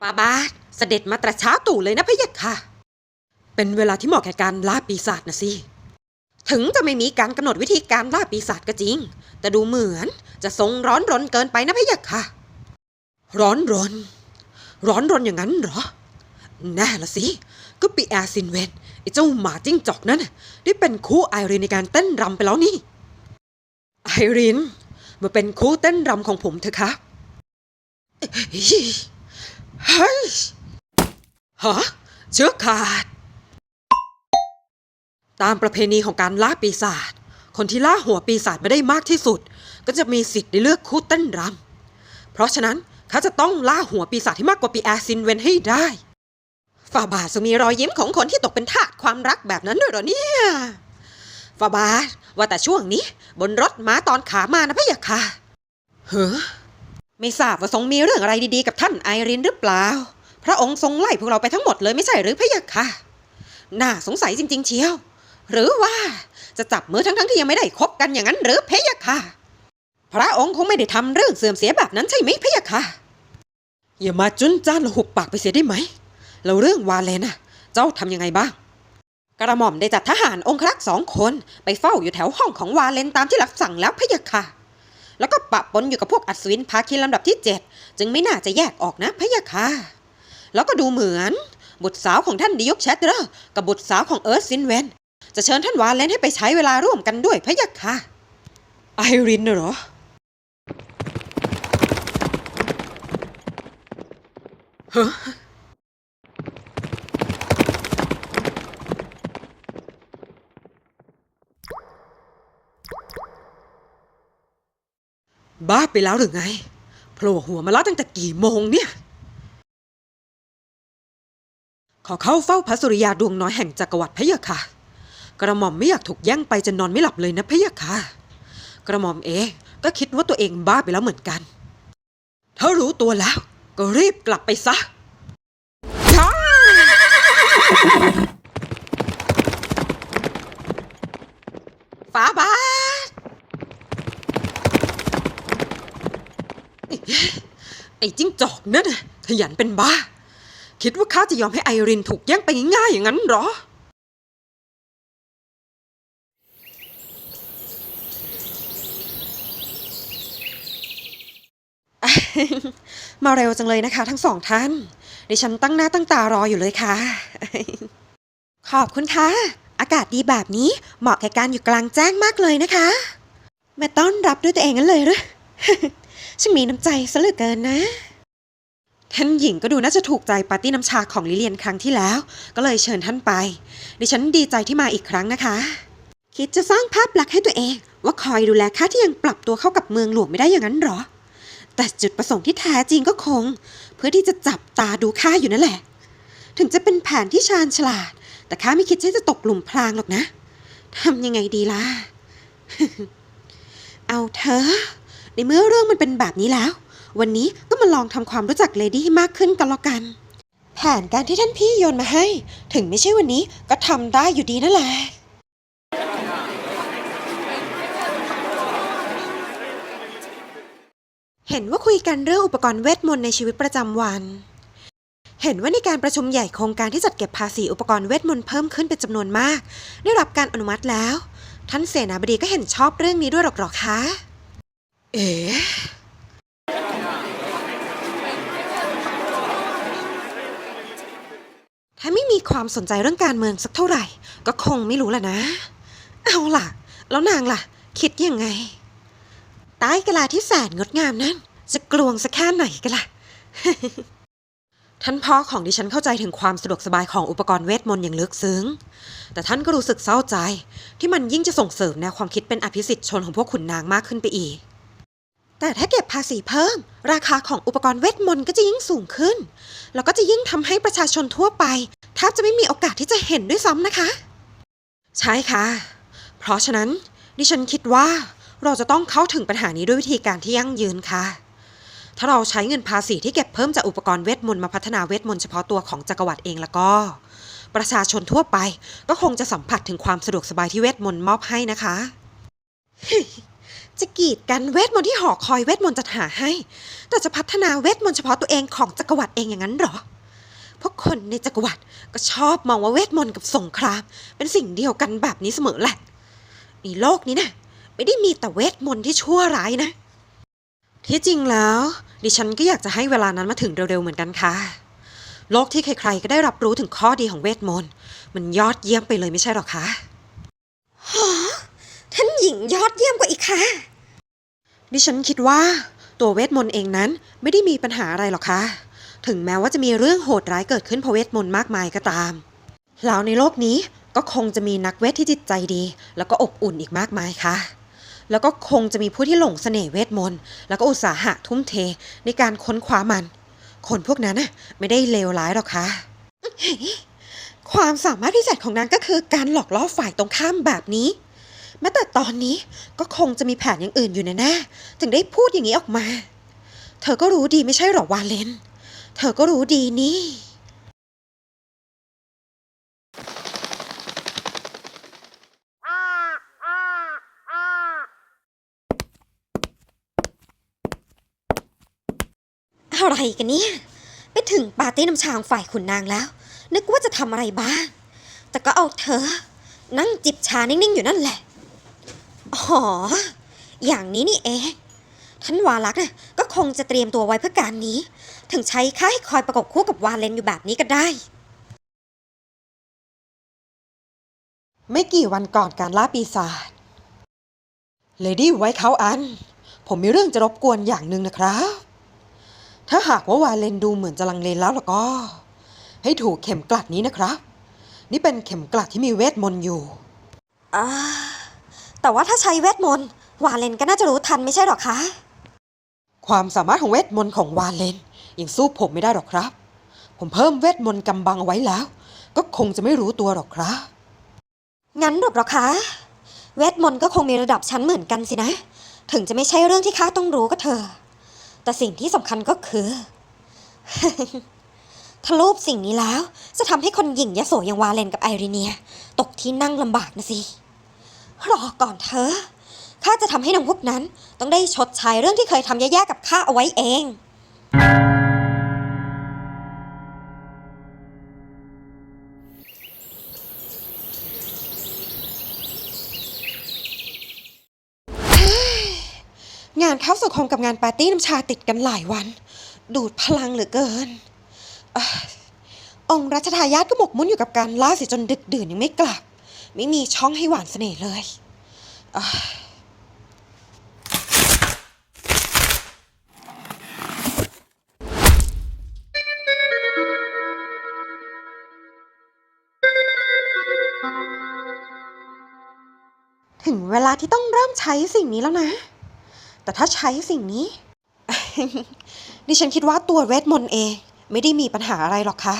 ปาบาทเสด็จมาตราช้าตู่เลยนะพะเยะค่ะ เป็นเวลาที่เหมาะแก่การล่าปีศาจนะสิ ถึงจะไม่มีการกำหนดวิธีการล่าปีศาจก็จริง แต่ดูเหมือนจะทรงร้อนรนเกินไปนะพะเยะค่ะ ร้อนรน ร้อนรนอย่างนั้นเหรอ แน่ละสิ ก็ปีแอร์ซินเวนไอ้เจ้าหมาจิ้งจอกนั่นได้เป็นคู่ไอรินในการเต้นรำไปแล้วนี่ ไอรินมาเป็นคู่เต้นรำของผมเถอะครับ เฮ้ยฮะเชือกขาด ตามประเพณีของการล่าปีศาจ คนที่ล่าหัวปีศาจมาได้มากที่สุด ก็จะมีสิทธิ์ได้เลือกคู่เต้นรำ เพราะฉะนั้นเขาจะต้องล่าหัวปีศาจที่มากกว่าปีแอร์ซินเวนให้ได้ ฝ่าบาทจะมีรอยยิ้มของคนที่ตกเป็นทาสความรักแบบนั้นด้วยเหรอเนี่ย ฝ่าบาทว่าแต่ช่วงนี้ บนรถม้าตอนขามานะพะยะค่ะเฮ้อ ไม่ทราบว่าทรงมีเรื่องอะไรดีๆกับท่านไอรินหรือเปล่า พระองค์ทรงไล่พวกเราไปทั้งหมดเลยไม่ใช่หรือพะยะค่ะ น่าสงสัยจริง ๆ เชียว หรือว่าจะจับมือทั้งๆที่ยังไม่ได้คบกันอย่างนั้นหรือพะยะค่ะ พระองค์คงไม่ได้ทำเรื่องเสื่อมเสียแบบนั้นใช่ไหมพะยะค่ะ อย่ามาจุนจ้านและหุบปากไปเสียได้ไหมแล้วเรื่องวาเลน่ะเจ้าทำยังไงบ้าง กระหม่อมได้จัดทหารองครักษ์สองคนไปเฝ้าอยู่แถวห้องของวาเลนตามที่รับสั่งแล้วพะยะค่ะ แล้วก็ปะปนอยู่กับพวกอัศวินภาคีลำดับที่เจ็ดจึงไม่น่าจะแยกออกนะพะยะค่ะ แล้วก็ดูเหมือน บุตรสาวของท่านดิยกแชตเตอร์กับบุตรสาวของเอิร์ธซินเวน จะเชิญท่านวาเลนให้ไปใช้เวลาร่วมกันด้วยพะยะค่ะ ไอรินน่ะเหรอฮะ บ้าไปแล้วหรือไงโผล่หัวมาแล้วตั้งแต่กี่โมงเนี่ย ขอเข้าเฝ้าพระสุริยาดวงน้อยแห่งจักรวรรดิพะยะค่ะ กระหม่อมไม่อยากถูกแย่งไปจนนอนไม่หลับเลยนะพะยะค่ะ กระหม่อมเองก็คิดว่าตัวเองบ้าไปแล้วเหมือนกัน ถ้ารู้ตัวแล้ว ก็รีบกลับไปซะช้าฟ้าบาท ไอ้จิ้งจอกนั่นขยันเป็นบ้า คิดว่าข้าจะยอมให้ไอรินถูกแย่งไปง่ายๆอย่างนั้นหรอ มาเร็วจังเลยนะคะ ทั้งสองท่าน ดิฉันตั้งหน้าตั้งตารออยู่เลยค่ะ ขอบคุณค่ะ อากาศดีแบบนี้เหมาะแก่การอยู่กลางแจ้งมากเลยนะคะ มาต้อนรับด้วยตัวเองงั้นเลยหรือ ช่างมีน้ำใจซะเหลือเกินนะ ท่านหญิงก็ดูน่าจะถูกใจปาร์ตี้น้ำชาของลิเลียนครั้งที่แล้ว ก็เลยเชิญท่านไป ดิฉันดีใจที่มาอีกครั้งนะคะ คิดจะสร้างภาพลักษณ์ให้ตัวเอง ว่าคอยดูแลข้าที่ยังปรับตัวเข้ากับเมืองหลวงไม่ได้อย่างนั้นหรอ แต่จุดประสงค์ที่แท้จริงก็คง เพื่อที่จะจับตาดูข้าอยู่นั่นแหละ ถึงจะเป็นแผนที่ชาญฉลาด แต่ข้าไม่คิดที่จะตกหลุมพรางหรอกนะทำยังไงดีล่ะ เอาเถอะ ในเมื่อเรื่องมันเป็นแบบนี้แล้ว วันนี้ก็มาลองทำความรู้จักเลดี้ให้มากขึ้นกันล้วกัน แผนการที่ท่านพี่โยนมาให้ ถึงไม่ใช่วันนี้ก็ทำได้อยู่ดีนั่นแหละเห็นว่าคุยกันเรื่องอุปกรณ์เวทมนต์ในชีวิตประจำวัน เห็นว่าในการประชุมใหญ่โครงการที่จัดเก็บภาษีอุปกรณ์เวทมนต์เพิ่มขึ้นเป็นจำนวนมาก ได้รับการอนุมัติแล้ว ท่านเสนาบดีก็เห็นชอบเรื่องนี้ด้วยหรอกหรอคะ เอ๋ถ้าไม่มีความสนใจเรื่องการเมืองสักเท่าไหร่ ก็คงไม่รู้แหละนะ เอาล่ะ แล้วนางล่ะ คิดยังไง ใต้กะลาที่แสนงดงามนั้น จะกลวงสักแค่ไหนกันล่ะ ท่านพ่อของดิฉันเข้าใจถึงความสะดวกสบายของอุปกรณ์เวทมนต์อย่างลึกซึ้ง แต่ท่านก็รู้สึกเศร้าใจ ที่มันยิ่งจะส่งเสริมแนวความคิดเป็นอภิสิทธิ์ชนของพวกขุนนางมากขึ้นไปอีก แต่ถ้าเก็บภาษีเพิ่ม ราคาของอุปกรณ์เวทมนต์ก็จะยิ่งสูงขึ้น แล้วก็จะยิ่งทำให้ประชาชนทั่วไปแทบจะไม่มีโอกาสที่จะเห็นด้วยซ้ำนะคะ ใช่ค่ะ เพราะฉะนั้นดิฉันคิดว่าเราจะต้องเข้าถึงปัญหานี้ด้วยวิธีการที่ยั่งยืนค่ะ ถ้าเราใช้เงินภาษีที่เก็บเพิ่มจากอุปกรณ์เวทมนต์มาพัฒนาเวทมนต์เฉพาะตัวของจักรวรรดิเองแล้วก็ ประชาชนทั่วไปก็คงจะสัมผัสถึงความสะดวกสบายที่เวทมนต์มอบให้นะคะ จะกีดกันเวทมนต์ที่หอคอยเวทมนต์จะหาให้ แต่จะพัฒนาเวทมนต์เฉพาะตัวเองของจักรวรรดิเองอย่างนั้นหรอ พวกคนในจักรวรรดิก็ชอบมองว่าเวทมนต์กับสงคราม เป็นสิ่งเดียวกันแบบนี้เสมอแหละในโลกนี้นะไม่ได้มีแต่เวทมนต์ที่ชั่วร้ายนะ ที่จริงแล้ว ดิฉันก็อยากจะให้เวลานั้นมาถึงเร็วๆเหมือนกันค่ะ โลกที่ใครๆก็ได้รับรู้ถึงข้อดีของเวทมนต์มันยอดเยี่ยมไปเลยไม่ใช่หรอคะท่านหญิงยอดเยี่ยมกว่าอีกค่ะ ดิฉันคิดว่าตัวเวทมนต์เองนั้นไม่ได้มีปัญหาอะไรหรอกค่ะ ถึงแม้ว่าจะมีเรื่องโหดร้ายเกิดขึ้นเพราะเวทมนต์มากมายก็ตาม แล้วในโลกนี้ก็คงจะมีนักเวทที่จิตใจดี แล้วก็อบอุ่นอีกมากมายค่ะ แล้วก็คงจะมีผู้ที่หลงเสน่ห์เวทมนต์แล้วก็อุตสาหะทุ่มเทในการค้นคว้ามัน คนพวกนั้นน่ะไม่ได้เลวร้ายหรอกค่ะ ความสามารถพิเศษของนางก็คือการหลอกล่อฝ่ายตรงข้ามแบบนี้ แม้แต่ตอนนี้ก็คงจะมีแผนอย่างอื่นอยู่แน่ๆถึงได้พูดอย่างนี้ออกมา เธอก็รู้ดีไม่ใช่หรอวาเลน เธอก็รู้ดีนี่ อะไรกันเนี่ย ไปถึงปาร์ตี้น้ำชาของฝ่ายขุนนางแล้ว นึกว่าจะทำอะไรบ้าง แต่ก็เอาเธอ นั่งจิบชานิ่ง ๆ อยู่นั่นแหละ อ๋อ อย่างนี้นี่เองท่านวาลักษณ์น่ะก็คงจะเตรียมตัวไว้เพื่อการนี้ ถึงใช้ข้าให้คอยประกบคู่กับวาเลนอยู่แบบนี้ก็ได้ ไม่กี่วันก่อนการล่าปีศาจเลดี้ไวท์เขาอัน ผมมีเรื่องจะรบกวนอย่างหนึ่งนะครับ ถ้าหากว่าวาเลนดูเหมือนจะลังเลแล้วล่ะก็ ให้ถูกเข็มกลัดนี้นะครับ นี่เป็นเข็มกลัดที่มีเวทมนต์อยู่อ่า แต่ว่าถ้าใช้เวทมนต์วาเลนก็น่าจะรู้ทันไม่ใช่หรอคะ ความสามารถของเวทมนต์ของวาเลนยังสู้ผมไม่ได้หรอกครับ ผมเพิ่มเวทมนต์กำบังเอาไว้แล้ว ก็คงจะไม่รู้ตัวหรอกครับ งั้นหรอกเหรอคะ เวทมนต์ก็คงมีระดับชั้นเหมือนกันสินะ ถึงจะไม่ใช่เรื่องที่ข้าต้องรู้ก็เถอะแต่สิ่งที่สำคัญก็คือ ถ้ารูปสิ่งนี้แล้ว จะทำให้คนหญิงยโสอย่างวาเลนกับไอรีเนีย ตกที่นั่งลำบากนะสิ รอก่อนเถอข้าจะทำให้นางพวกนั้น ต้องได้ชดใช้เรื่องที่เคยทำแย่ๆกับข้าเอาไว้เอง งานเข้าสู่คมกับงานปาร์ตี้น้ำชาติดกันหลายวัน ดูดพลังเหลือเกินอะองค์รัชทายาทก็หมกมุ่นอยู่กับการล่าเสียจนดึกดื่นยังไม่กลับ ไม่มีช่องให้หวานเสน่ห์เลยถึงเวลาที่ต้องเริ่มใช้สิ่งนี้แล้วนะ แต่ถ้าใช้สิ่งนี้ ดิฉันคิดว่าตัวเวทมนต์เอง ไม่ได้มีปัญหาอะไรหรอกค่ะ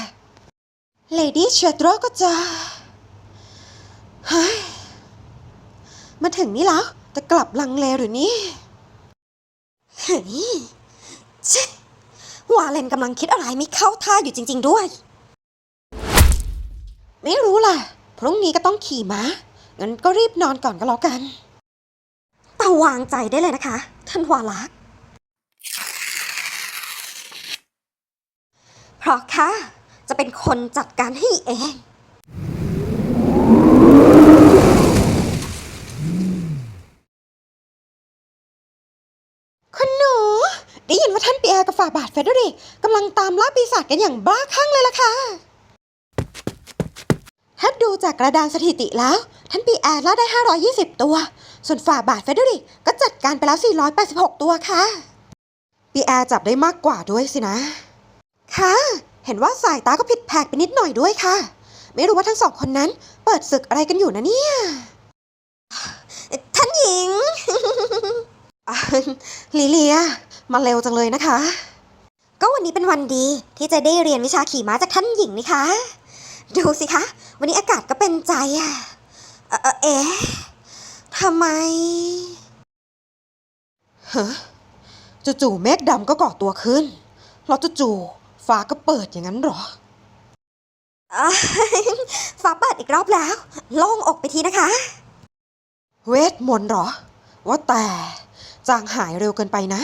เลดี้เชตโรก็จะ เฮ้ย มาถึงนี่แล้ว แต่กลับลังเลหรือนี่เฮ้ยชิวาเลนกำลังคิดอะไรไม่เข้าท่าอยู่จริง ๆด้วย ไม่รู้ล่ะ พรุ่งนี้ก็ต้องขี่ม้า งั้นก็รีบนอนก่อนก็แล้วกัน แต่วางใจได้เลยนะคะ ท่านวาลักษ์เพราะข้าจะเป็นคนจัดการให้เอง คุณหนู ได้ยินว่าท่านปีแอร์กับ ฝ่าบาทเฟเดริกกำลังตามล่าปีศาจกันอย่างบ้าคลั่งเลยล่ะค่ะถ้าดูจากกระดานสถิติแล้ว ท่านปีแอร์ล่าได้ 520 ตัว ส่วนฝ่าบาทเฟเดริกก็จัดการไปแล้ว 486 ตัวค่ะ ปีแอร์จับได้มากกว่าด้วยสินะ ค่ะ เห็นว่าสายตาก็ผิดแผกไปนิดหน่อยด้วยค่ะ ไม่รู้ว่าทั้งสองคนนั้นเปิดศึกอะไรกันอยู่นะเนี่ย ท่านหญิงลิเลีย มาเร็วจังเลยนะคะ ก็วันนี้เป็นวันดีที่จะได้เรียนวิชาขี่ม้าจากท่านหญิงนี่คะ ดูสิคะ วันนี้อากาศก็เป็นใจอะเอ่อเอ๊ะทำไมฮะจู่ๆเมฆดำก็ก่อตัวขึ้นแล้วจู่ๆฟ้าก็เปิดอย่างนั้นหรอฟ้าเปิดอีกรอบแล้ว โล่งอกไปทีนะคะ เวทมนต์เหรอ ว่าแต่จางหายเร็วเกินไปนะ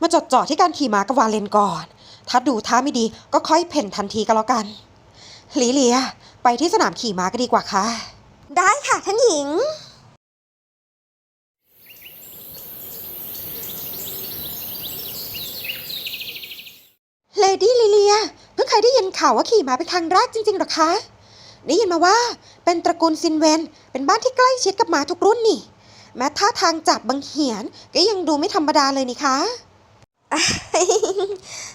มาจดจ่อที่การขี่ม้ากับวาเลนก่อน ถ้าดูท่าไม่ดีก็ค่อยเพ่นทันทีก็แล้วกันลิเลีย ไปที่สนามขี่ม้าก็ดีกว่าค่ะ ได้ค่ะท่านหญิง เลดี้ลิเลีย เพิ่งเคยได้ยินข่าวว่าขี่ม้าเป็นครั้งแรกจริงๆหรอคะ ได้ยินมาว่าเป็นตระกูลซินเวน เป็นบ้านที่ใกล้ชิดกับม้าทุกรุ่นนี่ แม้ท่าทางจับบังเหียนก็ยังดูไม่ธรรมดาเลยนี่คะ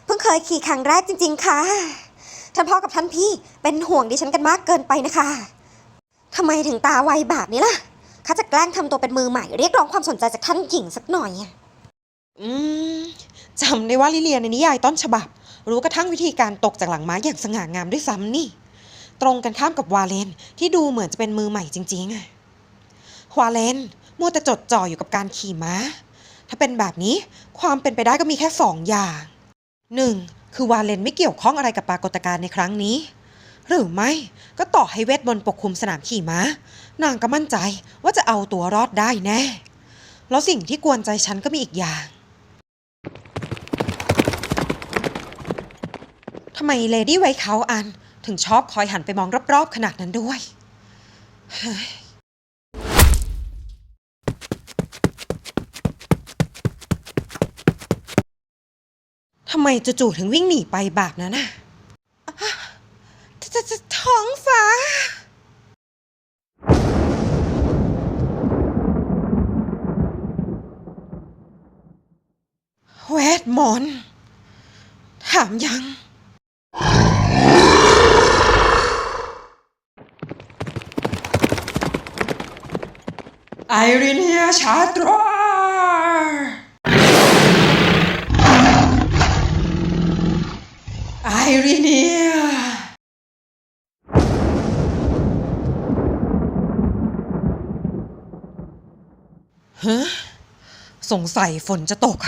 เพิ่งเคยขี่ครั้งแรกจริง ๆ ค่ะ ท่านพ่อกับท่านพี่เป็นห่วงดิฉันกันมากเกินไปนะคะทำไมถึงตาไวแบบนี้ล่ะข้าจะแกล้งทำตัวเป็นมือใหม่เรียกร้องความสนใจจากท่านหญิงสักหน่อย อืมจำได้ว่าลิเลียในนิยายต้นฉบับ รู้กระทั่งวิธีการตกจากหลังม้าอย่างสง่างามด้วยซ้ำนี่ ตรงกันข้ามกับวาเลนที่ดูเหมือนจะเป็นมือใหม่จริงๆอะวาเลนมัวแต่จดจ่ออยู่กับการขี่ม้า ถ้าเป็นแบบนี้ความเป็นไปได้ก็มีแค่สองอย่างหนึ่งคือวาเลนไม่เกี่ยวข้องอะไรกับปรากฏการณ์ในครั้งนี้ หรือไม่ก็ต่อให้เวทมนต์ปกคลุมสนามขี่ม้า นางก็มั่นใจว่าจะเอาตัวรอดได้แน่ แล้วสิ่งที่กวนใจฉันก็มีอีกอย่างทำไมเลดี้ไวเขาอันถึงชอบคอยหันไปมองรอบๆขนาดนั้นด้วย เฮ้ย ทำไมจู่ๆถึงวิ่งหนีไปแบบนั้นน่ะอะจะจะท้องฟ้า เวทมนต์ถามยังไอริเนียชาตราไอ ริเนียฮะสงสัยฝนจะตก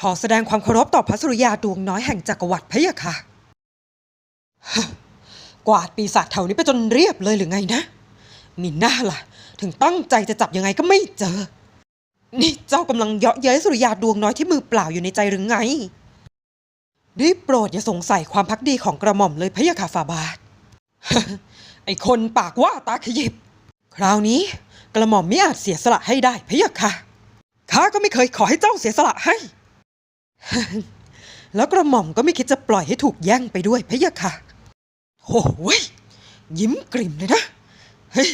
ขอแสดงความเคารพต่อพระสุริยาดวงน้อยแห่งจักรวรรดิพะยะค่ะ กวาดปีศาจแถวนี้ไปจนเรียบเลยหรือไงนะนี่น่าล่ะ ถึงตั้งใจจะจับยังไงก็ไม่เจอ นี่เจ้ากำลังเยาะเย้ยสุริยาดวงน้อยที่มือเปล่าอยู่ในใจหรือไงได้โปรดอย่าสงสัยความพักดีของกระหม่อมเลยพะยะค่ะฟาบาท ไอคนปากว่าตาขยิบ คราวนี้กระหม่อมไม่อาจเสียสละให้ได้พะยะค่ะข้าก็ไม่เคยขอให้เจ้าเสียสละให้ แล้วกระหม่อมก็ไม่คิดจะปล่อยให้ถูกแย่งไปด้วยพะยะค่ะโอ้ยยิ้มกริ่มเลยนะ เฮ้ย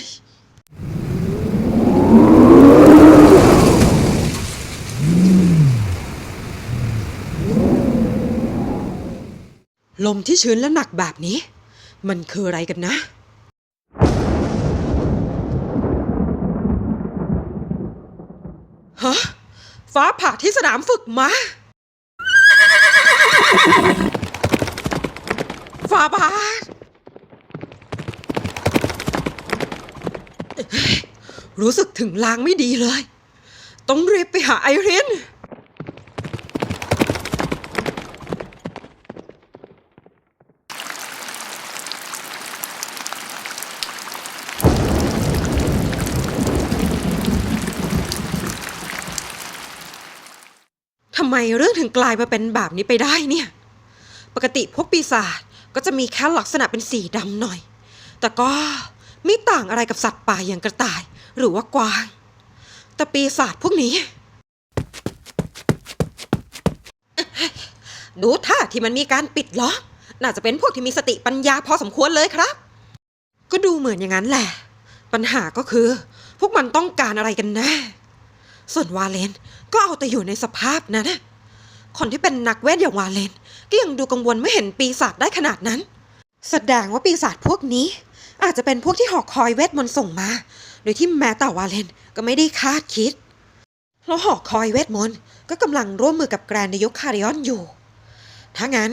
ลมที่ชื้นและหนักแบบนี้ มันคืออะไรกันนะ ฮะ ฟ้าผ่าที่สนามฝึกมาฟ้าบาทรู้สึกถึงลางไม่ดีเลย ต้องรีบไปหาไอริน ไมเรื่องถึงกลายมาเป็นแบบนี้ไปได้เนี่ย ปกติพวกปีศาจก็จะมีแค่ลักษณะเป็นสีดำหน่อย แต่ก็ไม่ต่างอะไรกับสัตว์ป่าอย่างกระต่ายหรือว่ากวาง แต่ปีศาจพวกนี้ ดูท่าที่มันมีการปิดล้อมน่าจะเป็นพวกที่มีสติปัญญาพอสมควรเลยครับ ก็ดูเหมือนอย่างนั้นแหละ ปัญหาก็คือ พวกมันต้องการอะไรกันแน่ ส่วนวาเลนก็เอาแต่อยู่ในสภาพนั้นนะคนที่เป็นนักเวทอย่างวาเลนก็ยังดูกังวลไม่เห็นปีศาจได้ขนาดนั้น แสดงว่าปีศาจพวกนี้ อาจจะเป็นพวกที่หอกคอยเวทมนต์ส่งมา โดยที่แม้แต่วาเลนก็ไม่ได้คาดคิด แล้วหอกคอยเวทมนต์ก็กำลังร่วมมือกับแกรนในยุคคาริออนอยู่ ถ้างั้น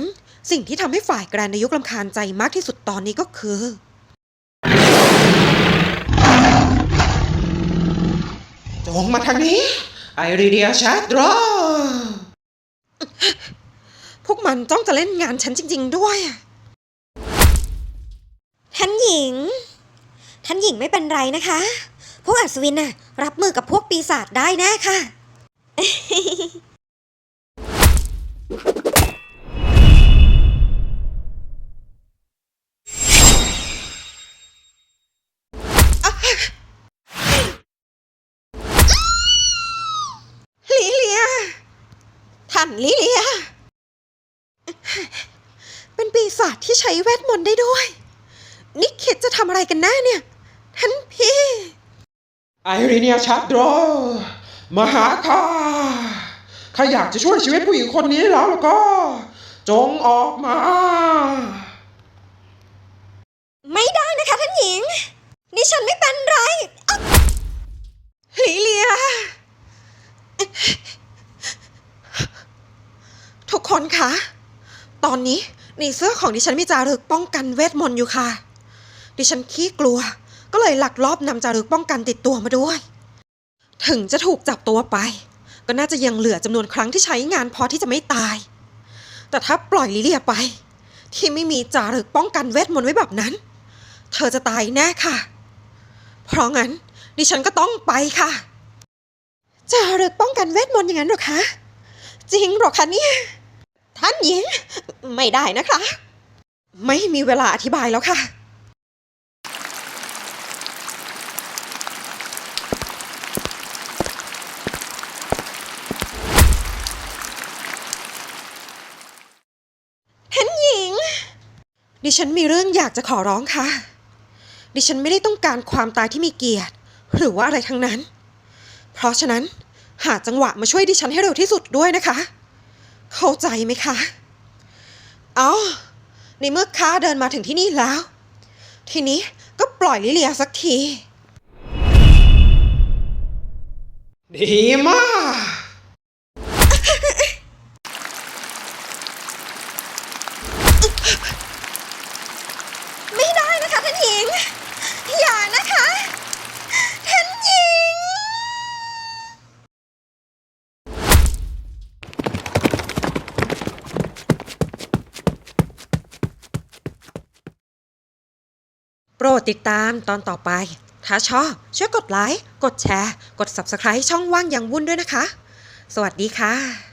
สิ่งที่ทำให้ฝ่ายแกรนในยุคลำคาญใจมากที่สุดตอนนี้ก็คือ จงมาทางนี้ ไอรีเดียชารรอพวกมันจ้องจะเล่นงานฉันจริง ๆ ด้วย ท่านหญิง ท่านหญิงไม่เป็นไรนะคะ พวกอัศวินน่ะ รับมือกับพวกปีศาจได้แน่ค่ะ ลิเลีย เป็นปีศาจที่ใช้เวทมนต์ได้ด้วย นี่คิดจะทำอะไรกันแน่เนี่ย ท่านพี่ ไอรีเนียชัดโดรมาหาข้าข้าอยากจะช่วยชีวิตผู้หญิงคนนี้แล้วแล้วก็ จงออกมา ไม่ได้นะคะท่านหญิงดิฉันไม่เป็นไรลิเลียทุ กคนคะ ตอนนี้ในเสื้อของดิฉันมีจารึกป้องกันเวทมนต์อยู่ค่ะ ดิฉันขี้กลัว ก็เลยหลักลอบนำจารึกป้องกันติดตัวมาด้วย ถึงจะถูกจับตัวไป ก็น่าจะยังเหลือจำนวนครั้งที่ใช้งานพอที่จะไม่ตาย แต่ถ้าปล่อยลิเลียไป ที่ไม่มีจารึกป้องกันเวทมนต์ไว้แบบนั้น เธอจะตายแน่ค่ะ เพราะงั้น ดิฉันก็ต้องไปค่ะจารึกป้องกันเวทมนต์อย่างนั้นหรอคะ จริงหรอคะเนี่ย ท่านหญิงไม่ได้นะคะ ไม่มีเวลาอธิบายแล้วค่ะ ท่านหญิง ดิฉันมีเรื่องอยากจะขอร้องค่ะ ดิฉันไม่ได้ต้องการความตายที่มีเกียรติ หรือว่าอะไรทั้งนั้น เพราะฉะนั้นหาจังหวะมาช่วยดิฉันให้เร็วที่สุดด้วยนะคะ เข้าใจไหมคะ เอาในเมื่อข้าเดินมาถึงที่นี่แล้ว ทีนี้ก็ปล่อยลิเลียสักที ดีมาก ไม่ได้นะคะท่านหญิง อย่านะคะ ท่านหญิง โปรด ติดตามตอนต่อไป ถ้าชอบช่วยกดไลค์ กดแชร์ กด Subscribe ช่องว่างอย่างวุ่นด้วยนะคะ สวัสดีค่ะ